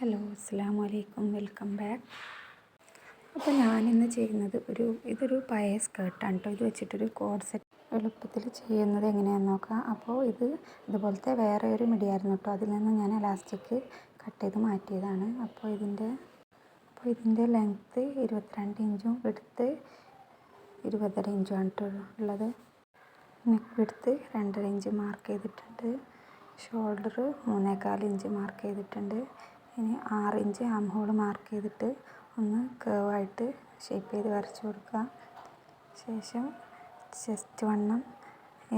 Hello അസ്സാം വലൈക്കും welcome back. അപ്പോൾ ഞാനിന്ന് ചെയ്യുന്നത് ഒരു ഇതൊരു പഴയ സ്കേർട്ടാണ് കേട്ടോ. ഇത് വെച്ചിട്ടൊരു കോഡ് എളുപ്പത്തിൽ ചെയ്യുന്നത് എങ്ങനെയാണെന്ന് നോക്കാം. അപ്പോൾ ഇത് ഇതുപോലത്തെ വേറെ ഒരു മിടിയായിരുന്നു കേട്ടോ. അതിൽ നിന്ന് ഞാൻ എലാസ്റ്റിക് കട്ട് ചെയ്ത് മാറ്റിയതാണ്. അപ്പോൾ ഇതിന്റെ അപ്പോൾ ഇതിന്റെ ലെങ്ത്ത് ഇരുപത്തിരണ്ട് ഇഞ്ചും എടുത്ത് ഇരുപതര ഇഞ്ചുമാണ് കേട്ടോ ഉള്ളത്. നെക്ക് എടുത്ത് രണ്ടര ഇഞ്ച് മാർക്ക് ചെയ്തിട്ടുണ്ട്. ഷോൾഡർ മൂന്നേകാൽ ഇഞ്ച് മാർക്ക് ചെയ്തിട്ടുണ്ട്. ഇനി ആറ് ഇഞ്ച് ആം ഹോൾ മാർക്ക് ചെയ്തിട്ട് ഒന്ന് കേവായിട്ട് ഷേപ്പ് ചെയ്ത് വരച്ച് കൊടുക്കുക. ശേഷം ചെസ്റ്റ് വണ്ണം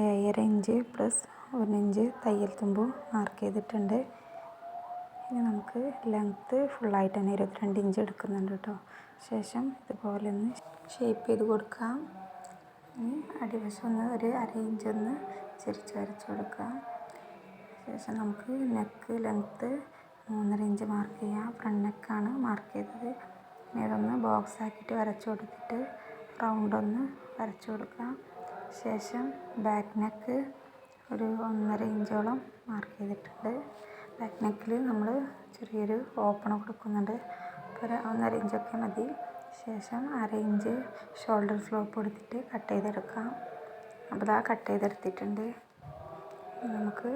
ഏഴര ഇഞ്ച് പ്ലസ് ഒരു ഇഞ്ച് തയ്യൽ തുമ്പും മാർക്ക് ചെയ്തിട്ടുണ്ട്. ഇനി നമുക്ക് ലെങ്ത്ത് ഫുള്ളായിട്ട് തന്നെ ഇരുപത്തിരണ്ട് ഇഞ്ച് എടുക്കുന്നുണ്ട് കേട്ടോ. ശേഷം ഇതുപോലെ ഒന്ന് ഷേപ്പ് ചെയ്ത് കൊടുക്കാം ഇനി അടിവശം ഒന്ന് ഒരു അര ഇഞ്ച് ഒന്ന് ചെരിച്ച് വരച്ച് കൊടുക്കാം ശേഷം നമുക്ക് നെക്ക് ലെങ്ത്ത് മൂന്നര ഇഞ്ച് മാർക്ക് ചെയ്യാം ഫ്രണ്ട് നെക്കാണ് മാർക്ക് ചെയ്തത്. ഇനി അതൊന്ന് ബോക്സ് ആക്കിയിട്ട് വരച്ചു കൊടുത്തിട്ട് റൗണ്ട് ഒന്ന് വരച്ചു കൊടുക്കുക. ശേഷം ബാക്ക് നെക്ക് ഒരു ഒന്നര ഇഞ്ചോളം മാർക്ക് ചെയ്തിട്ടുണ്ട്. ബാക്ക് നെക്കിൽ നമ്മൾ ചെറിയൊരു ഓപ്പൺ കൊടുക്കുന്നുണ്ട്. ഒരു ഒന്നര ഇഞ്ചൊക്കെ മതി. ശേഷം അര ഇഞ്ച് ഷോൾഡർ സ്ലോപ്പ് കൊടുത്തിട്ട് കട്ട് ചെയ്തെടുക്കാം. അപ്പോൾ ഇതാ കട്ട് ചെയ്തെടുത്തിട്ടുണ്ട്. നമുക്ക്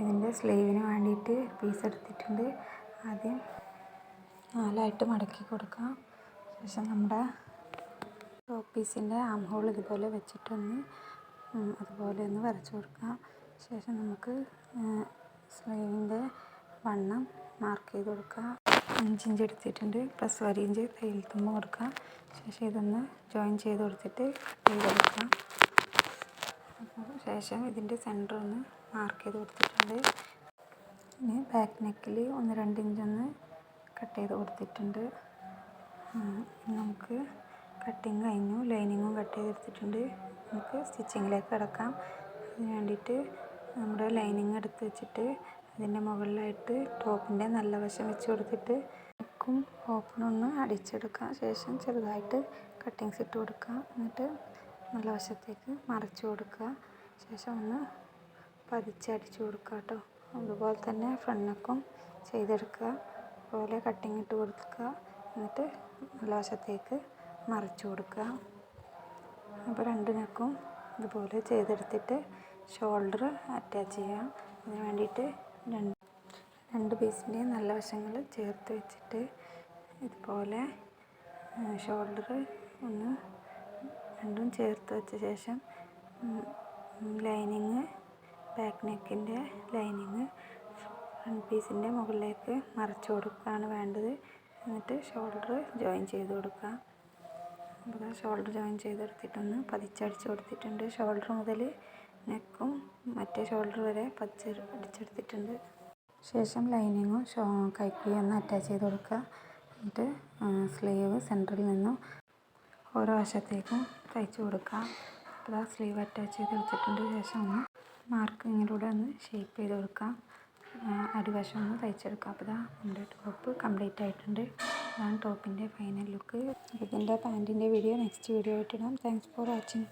ഇതിന്റെ സ്ലീവിന് വേണ്ടിയിട്ട് പീസ് എടുത്തിട്ടുണ്ട്. ആദ്യം നാലായിട്ട് മടക്കി കൊടുക്കാം. ശേഷം നമ്മുടെ ടോപ്പ് പീസിന്റെ ആം ഹോൾ ഇതുപോലെ വെച്ചിട്ടൊന്ന് അതുപോലെ ഒന്ന് വരച്ചു കൊടുക്കാം. ശേഷം നമുക്ക് സ്ലീവിന്റെ വണ്ണം മാർക്ക് ചെയ്ത് കൊടുക്കാം. അഞ്ചിഞ്ച് എടുത്തിട്ടുണ്ട്. പ്ലസ് ഒരു ഇഞ്ച് തയ്യൽ തുമ്പ് കൊടുക്കാം. ശേഷം ഇതൊന്ന് ജോയിൻ ചെയ്ത് കൊടുത്തിട്ട് കൊടുക്കാം ശേഷം ഇതിന്റെ സെന്റർ ഒന്ന് മാർക്ക് ചെയ്ത് കൊടുത്തിട്ടുണ്ട്. ഇനി ബാക്ക് നെക്കിൽ ഒന്ന് രണ്ട് ഇഞ്ചൊന്ന് കട്ട് ചെയ്ത് കൊടുത്തിട്ടുണ്ട്. നമുക്ക് കട്ടിങ് കഴിഞ്ഞു. ലൈനിങ്ങും കട്ട് ചെയ്തെടുത്തിട്ടുണ്ട് നമുക്ക് സ്റ്റിച്ചിങ്ങിലേക്ക് കിടക്കാം. അതിന് വേണ്ടിയിട്ട് നമ്മുടെ ലൈനിങ് എടുത്ത് വെച്ചിട്ട് അതിന്റെ മുകളിലായിട്ട് ടോപ്പിന്റെ നല്ല വശം വെച്ച് കൊടുത്തിട്ട് നെക്കും ഓപ്പണൊന്ന് അടിച്ചെടുക്കാം. ശേഷം ചെറുതായിട്ട് കട്ടിങ്സ് ഇട്ട് കൊടുക്കാം. എന്നിട്ട് നല്ല വശത്തേക്ക് മറിച്ച് കൊടുക്കുക. ശേഷം ഒന്ന് പതിച്ചടിച്ചു കൊടുക്കുക കേട്ടോ. അതുപോലെ തന്നെ ഫ്രണ്ണക്കും ചെയ്തെടുക്കുക. അതുപോലെ കട്ടിങ് ഇട്ട് കൊടുക്കുക. എന്നിട്ട് വശത്തേക്ക് മറിച്ചു കൊടുക്കുക. അപ്പോൾ രണ്ട് നെക്കും ഇതുപോലെ ചെയ്തെടുത്തിട്ട് ഷോൾഡർ അറ്റാച്ച് ചെയ്യാം അതിന് വേണ്ടിയിട്ട് രണ്ട് രണ്ട് പീസിന്റെയും നല്ല വശങ്ങൾ ചേർത്ത് വെച്ചിട്ട് ഇതുപോലെ ഷോൾഡർ ഒന്ന് രണ്ടും ചേർത്ത് വെച്ച ശേഷം ലൈനിങ് ബാക്ക് നെക്കിന്റെ ലൈനിങ് ഫ്രണ്ട് പീസിന്റെ മുകളിലേക്ക് മറച്ചു കൊടുക്കുകയാണ് വേണ്ടത്. എന്നിട്ട് ഷോൾഡർ ജോയിൻ ചെയ്ത് കൊടുക്കുക. അപ്പോൾ ഷോൾഡർ ജോയിൻ ചെയ്തെടുത്തിട്ടൊന്ന് പതിച്ചടിച്ച് കൊടുത്തിട്ടുണ്ട്. ഷോൾഡർ മുതൽ നെക്കും മറ്റേ ഷോൾഡർ വരെ പതിച്ച് അടിച്ചെടുത്തിട്ടുണ്ട്. ശേഷം ലൈനിങ്ങും ഷോ കൈക്കുയി ഒന്ന് അറ്റാച്ച് ചെയ്ത് കൊടുക്കുക. എന്നിട്ട് സ്ലീവ് സെന്ററിൽ നിന്നും ഓരോ വശത്തേക്കും തയ്ച്ചു കൊടുക്കുക. അപ്പോൾ സ്ലീവ് അറ്റാച്ച് ചെയ്ത് വെച്ചിട്ടുണ്ട് ശേഷം ഒന്ന് മാർക്കിങ്ങിലൂടെ ഒന്ന് ഷേപ്പ് ചെയ്ത് കൊടുക്കാം. അടിവശം ഒന്ന് തയ്ച്ചെടുക്കാം. അപ്പോൾ ഇതാ നമ്മുടെ ടോപ്പ് കംപ്ലീറ്റ് ആയിട്ടുണ്ട്. ഇതാണ് ടോപ്പിന്റെ ഫൈനൽ ലുക്ക്. ഇതിന്റെ പാന്റിന്റെ വീഡിയോ നെക്സ്റ്റ് വീഡിയോ ആയിട്ടിടാം താങ്ക്സ് ഫോർ വാച്ചിങ്.